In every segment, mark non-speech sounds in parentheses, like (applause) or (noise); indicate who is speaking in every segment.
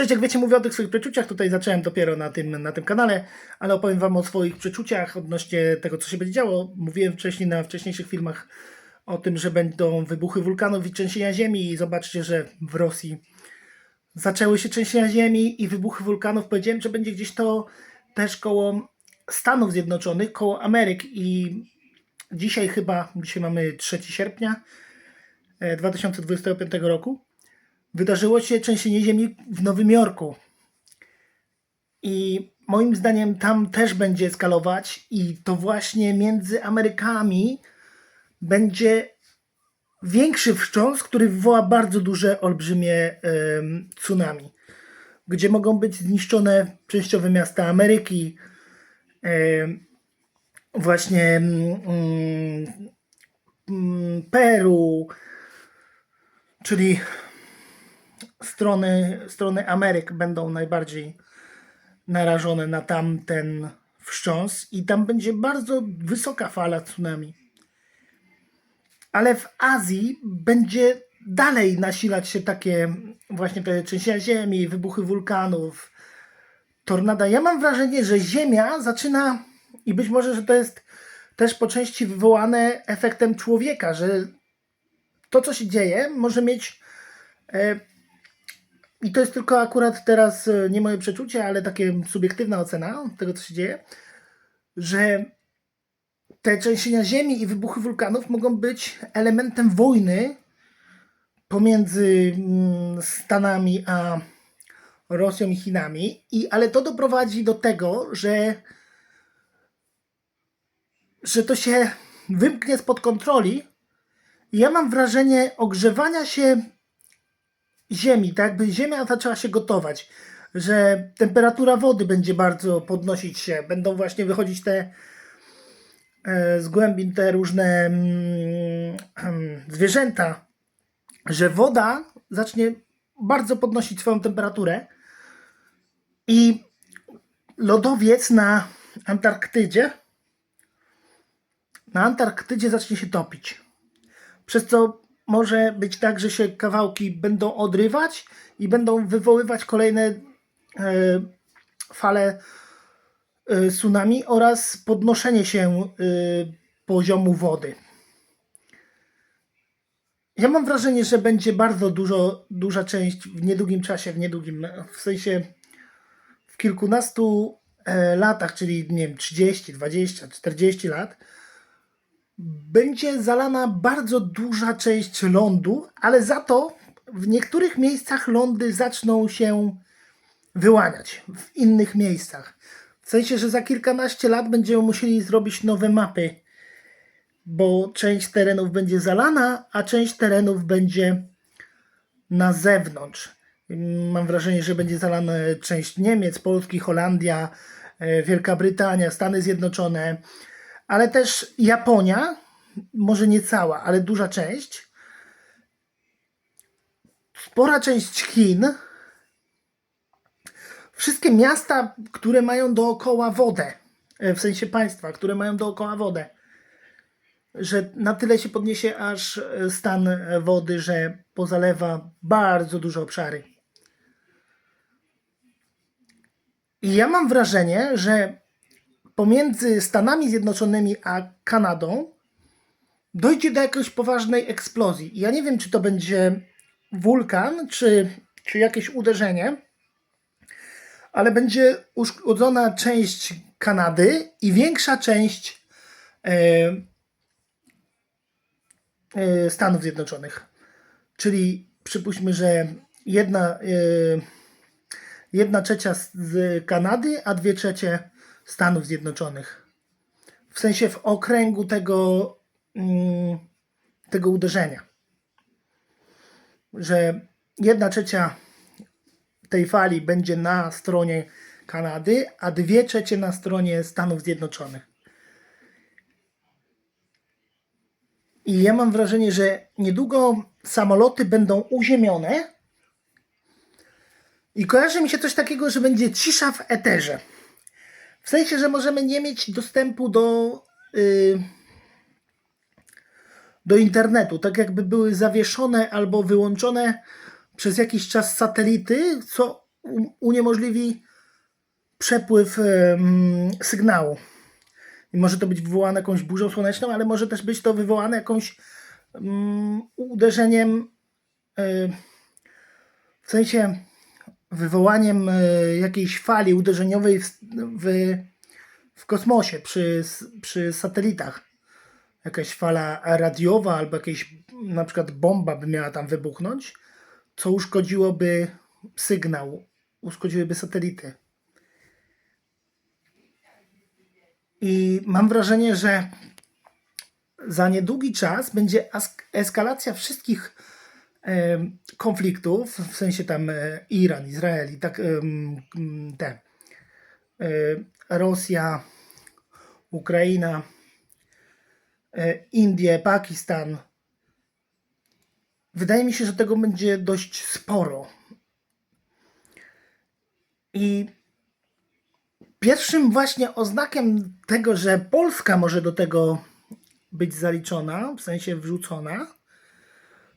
Speaker 1: Cześć, jak wiecie, mówię o tych swoich przeczuciach. Tutaj zacząłem dopiero na tym, na tym kanale, ale opowiem Wam o swoich przeczuciach odnośnie tego, co się będzie działo. Mówiłem wcześniej na wcześniejszych filmach o tym, że będą wybuchy wulkanów i trzęsienia ziemi i zobaczcie, że w Rosji zaczęły się trzęsienia ziemi i wybuchy wulkanów. Powiedziałem, że będzie gdzieś to też koło Stanów Zjednoczonych, koło Ameryk i dzisiaj chyba, dzisiaj mamy 3 sierpnia e, 2025 roku, wydarzyło się trzęsienie ziemi w Nowym Jorku. I moim zdaniem tam też będzie eskalować i to właśnie między Amerykami będzie większy wstrząs, który wywoła bardzo duże, olbrzymie tsunami, gdzie mogą być zniszczone częściowe miasta Ameryki, właśnie mm, mm, Peru, czyli strony, strony Ameryk będą najbardziej narażone na tamten wstrząs i tam będzie bardzo wysoka fala tsunami. Ale w Azji będzie dalej nasilać się takie właśnie te trzęsienia ziemi, wybuchy wulkanów, tornada. Ja mam wrażenie, że Ziemia zaczyna i być może, że to jest też po części wywołane efektem człowieka, że to, co się dzieje, może mieć e, i to jest tylko akurat teraz e, nie moje przeczucie, ale takie subiektywna ocena tego, co się dzieje, że te trzęsienia ziemi i wybuchy wulkanów mogą być elementem wojny pomiędzy mm, Stanami a Rosją i Chinami, i, ale to doprowadzi do tego, że, że to się wymknie spod kontroli. Ja mam wrażenie ogrzewania się ziemi, tak jakby ziemia zaczęła się gotować, że temperatura wody będzie bardzo podnosić się, będą właśnie wychodzić te e, z głębin te różne mm, (clears throat) zwierzęta, że woda zacznie bardzo podnosić swoją temperaturę i lodowiec na Antarktydzie na Antarktydzie zacznie się topić. Przez co może być tak, że się kawałki będą odrywać i będą wywoływać kolejne e, fale e, tsunami oraz podnoszenie się e, poziomu wody. Ja mam wrażenie, że będzie bardzo dużo, duża część w niedługim czasie, w niedługim, w sensie w kilkunastu latach, czyli nie wiem, 30, 20, 40 lat, będzie zalana bardzo duża część lądu, ale za to w niektórych miejscach lądy zaczną się wyłaniać, w innych miejscach. W sensie, że za kilkanaście lat będziemy musieli zrobić nowe mapy, bo część terenów będzie zalana, a część terenów będzie na zewnątrz. Mam wrażenie, że będzie zalana część Niemiec, Polski, Holandia, e, Wielka Brytania, Stany Zjednoczone, ale też Japonia, może nie cała, ale duża część. Spora część Chin. Wszystkie miasta, które mają dookoła wodę, e, w sensie państwa, które mają dookoła wodę, że na tyle się podniesie aż e, stan e, wody, że pozalewa bardzo duże obszary. I ja mam wrażenie, że pomiędzy Stanami Zjednoczonymi a Kanadą dojdzie do jakiejś poważnej eksplozji. I ja nie wiem, czy to będzie wulkan, czy, czy jakieś uderzenie, ale będzie uszkodzona część Kanady i większa część e, e, Stanów Zjednoczonych. Czyli przypuśćmy, że jedna, e, jedna trzecia z- Kanady, a dwie trzecie Stanów Zjednoczonych. W sensie w okręgu tego, mm, tego uderzenia. Że jedna trzecia tej fali będzie na stronie Kanady, a dwie trzecie na stronie Stanów Zjednoczonych. I ja mam wrażenie, że niedługo samoloty będą uziemione i kojarzy mi się coś takiego, że będzie cisza w eterze. W sensie, że możemy nie mieć dostępu do, y, do internetu, tak jakby były zawieszone albo wyłączone przez jakiś czas satelity, co uniemożliwi przepływ em, sygnału. I może to być wywołane jakąś burzą słoneczną, ale może też być to wywołane jakąś mm, uderzeniem, e, w sensie wywołaniem e, jakiejś fali uderzeniowej w, w, w kosmosie przy, przy satelitach. Jakaś fala radiowa albo jakaś na przykład bomba by miała tam wybuchnąć, co uszkodziłoby sygnał, uszkodziłyby satelity. I mam wrażenie, że za niedługi czas będzie eskalacja wszystkich konfliktów, w sensie tam e, Iran, Izrael i tak te e, Rosja, Ukraina, e, Indie, Pakistan. Wydaje mi się, że tego będzie dość sporo. I pierwszym właśnie oznakiem tego, że Polska może do tego być zaliczona, w sensie wrzucona,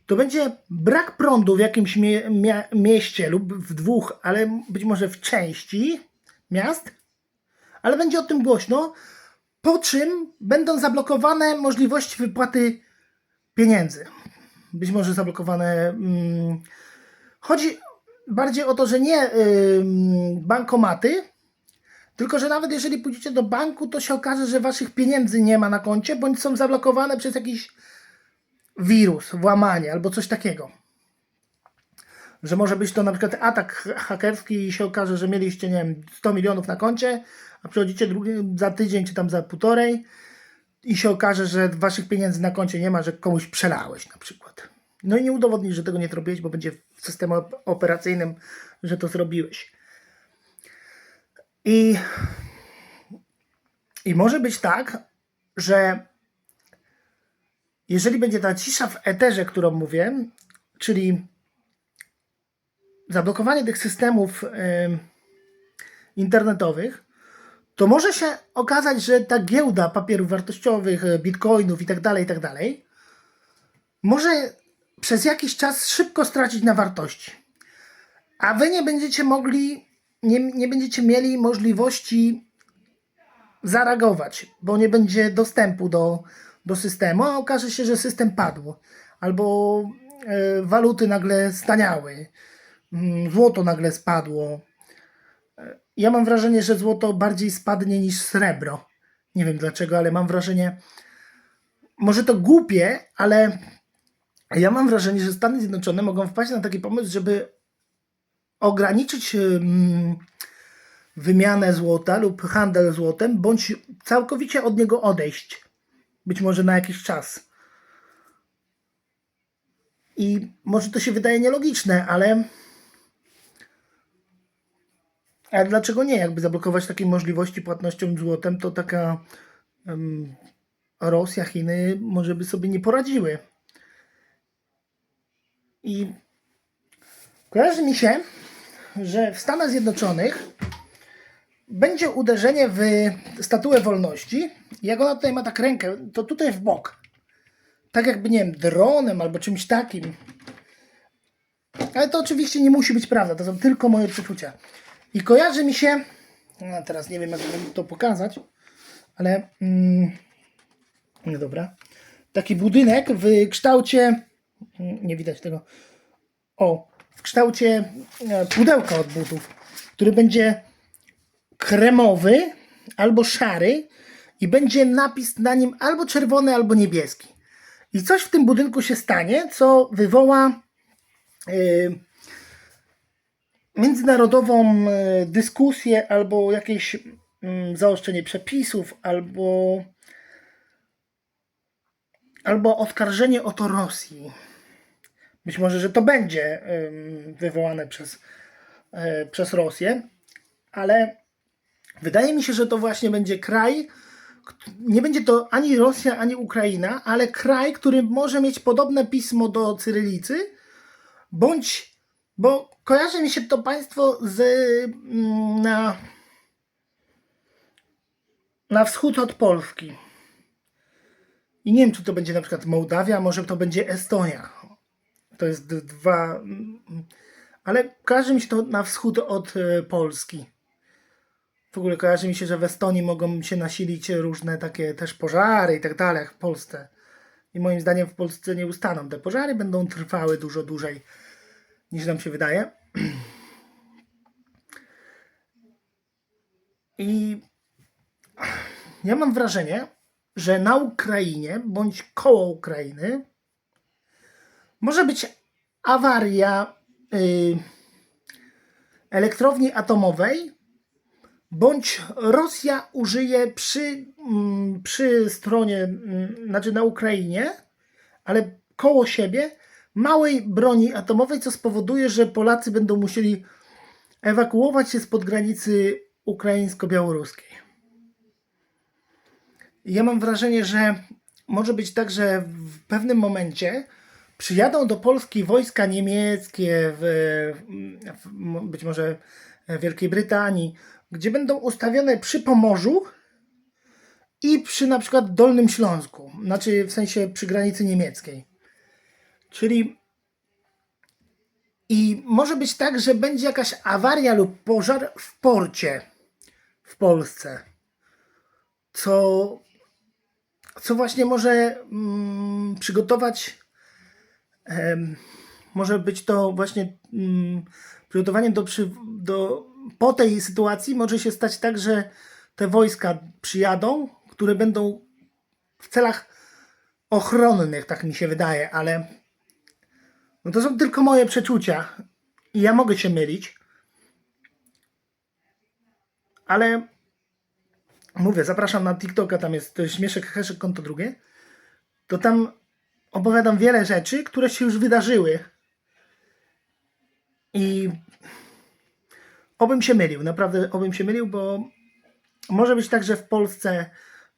Speaker 1: to będzie brak prądu w jakimś mie- mia- mieście lub w dwóch, ale być może w części miast, ale będzie o tym głośno, po czym będą zablokowane możliwości wypłaty pieniędzy. Być może zablokowane. Mm, chodzi bardziej o to, że nie ym, bankomaty, tylko że nawet jeżeli pójdziecie do banku, to się okaże, że waszych pieniędzy nie ma na koncie, bądź są zablokowane przez jakiś wirus, włamanie albo coś takiego. Że może być to na przykład atak ha- hakerski i się okaże, że mieliście, nie wiem, 100 milionów na koncie, a przychodzicie drugi, za tydzień czy tam za półtorej i się okaże, że waszych pieniędzy na koncie nie ma, że komuś przelałeś na przykład. No i nie udowodnisz, że tego nie zrobiłeś, bo będzie w systemie op- operacyjnym, że to zrobiłeś. I, I może być tak, że jeżeli będzie ta cisza w eterze, którą mówię, czyli zablokowanie tych systemów em, internetowych, to może się okazać, że ta giełda papierów wartościowych, e, bitcoinów i tak dalej, i tak dalej, może przez jakiś czas szybko stracić na wartości. A wy nie będziecie mogli, nie, nie będziecie mieli możliwości zareagować, bo nie będzie dostępu do, do systemu, a okaże się, że system padł, albo e, waluty nagle staniały, mm, złoto nagle spadło. E, Ja mam wrażenie, że złoto bardziej spadnie niż srebro. Nie wiem dlaczego, ale mam wrażenie, może to głupie, ale ja mam wrażenie, że Stany Zjednoczone mogą wpaść na taki pomysł, żeby ograniczyć wymianę złota lub handel złotem, bądź całkowicie od niego odejść. Być może na jakiś czas. I może to się wydaje nielogiczne, ale. Ale dlaczego nie? Jakby zablokować takiej możliwości płatnością złotem, to taka em, Rosja, Chiny może by sobie nie poradziły. I kojarzy mi się, że w Stanach Zjednoczonych będzie uderzenie w statuę wolności. Jak ona tutaj ma tak rękę, to tutaj w bok. Tak jakby, nie wiem, dronem albo czymś takim. Ale to oczywiście nie musi być prawda, to są tylko moje przeczucia. I kojarzy mi się, no teraz nie wiem jak to pokazać, ale mm, no dobra, taki budynek w kształcie, mm, nie widać tego, o, w kształcie e, pudełka od butów, który będzie kremowy albo szary i będzie napis na nim albo czerwony, albo niebieski. I coś w tym budynku się stanie, co wywoła yy, międzynarodową yy, dyskusję albo jakieś yy, zaostrzenie przepisów, albo, albo oskarżenie o to Rosji. Być może, że to będzie yy, wywołane przez, yy, przez Rosję, ale Wydaje mi się, że to właśnie będzie kraj, nie będzie to ani Rosja, ani Ukraina, ale kraj, który może mieć podobne pismo do cyrylicy, bądź, bo kojarzy mi się to państwo z, mm, na, na wschód od Polski. I nie wiem, czy to będzie na przykład Mołdawia, może to będzie Estonia. To jest dwa. mm, Ale kojarzy mi się to na wschód od e, Polski. W ogóle kojarzy mi się, że w Estonii mogą się nasilić różne takie też pożary i tak dalej, jak w Polsce. I moim zdaniem w Polsce nie ustaną. Te pożary będą trwały dużo dłużej niż nam się wydaje. I ja mam wrażenie, że na Ukrainie bądź koło Ukrainy może być awaria y, elektrowni atomowej, bądź Rosja użyje przy, mm, przy stronie, mm, znaczy na Ukrainie, ale koło siebie, małej broni atomowej, co spowoduje, że Polacy będą musieli ewakuować się spod granicy ukraińsko-białoruskiej. Ja mam wrażenie, że może być tak, że w pewnym momencie przyjadą do Polski wojska niemieckie, w, w, być może Wielkiej Brytanii, gdzie będą ustawione przy Pomorzu i przy na przykład Dolnym Śląsku, znaczy w sensie przy granicy niemieckiej. Czyli i może być tak, że będzie jakaś awaria lub pożar w porcie w Polsce, co, co właśnie może mm, przygotować, em, może być to właśnie mm, przygotowaniem do, przy, do, po tej sytuacji może się stać tak, że te wojska przyjadą, które będą w celach ochronnych, tak mi się wydaje, ale no to są tylko moje przeczucia i ja mogę się mylić. Ale mówię, zapraszam na TikToka, tam jest śmieszek, heszek, konto drugie. To tam opowiadam wiele rzeczy, które się już wydarzyły. I obym się mylił, naprawdę obym się mylił, bo może być tak, że w Polsce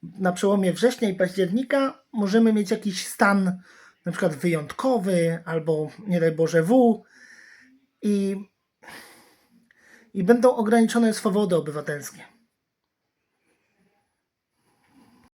Speaker 1: na przełomie września i października możemy mieć jakiś stan na przykład wyjątkowy albo nie daj Boże W i, i będą ograniczone swobody obywatelskie.